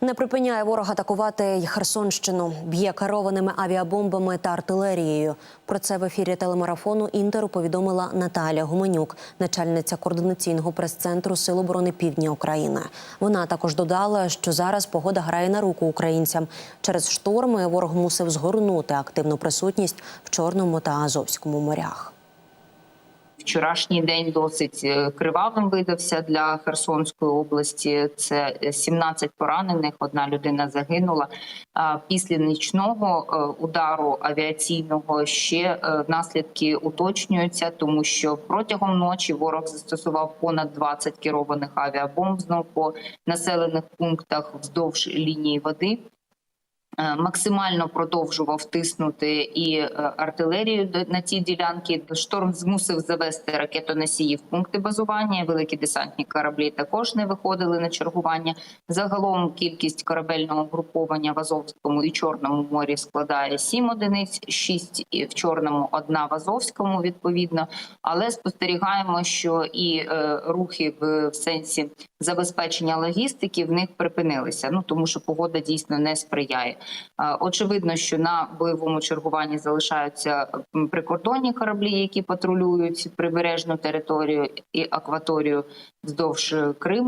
Не припиняє ворог атакувати й Херсонщину, б'є керованими авіабомбами та артилерією. Про це в ефірі телемарафону Інтеру повідомила Наталя Гуменюк, начальниця координаційного прес-центру Сил оборони Півдня України. Вона також додала, що зараз погода грає на руку українцям. Через шторми ворог мусив згорнути активну присутність в Чорному та Азовському морях. Вчорашній день досить е, кривавим видався для Херсонської області. Це 17 поранених. Одна людина загинула. Після нічного е, удару авіаційного ще е, наслідки уточнюються, тому що протягом ночі ворог застосував понад 20 керованих авіабомб знов по населених пунктах вздовж лінії води. Е, Максимально продовжував тиснути і е, артилерію на ці ділянки. Шторм змусив завести ракетоносії в пункти базування. Великі десантні кораблі також не виходили на чергування. Загалом кількість корабельного груповання в Азовському і Чорному морі складає 7 одиниць, 6 в Чорному, одна в Азовському відповідно. Але спостерігаємо, що і е, рухи в сенсі забезпечення логістики в них припинилися. Ну тому що погода дійсно не сприяє. Е, Очевидно, що на бойовому чергуванні залишаються прикордонні кораблі, які патрулюють прибережну територію і акваторію вздовж е, Криму.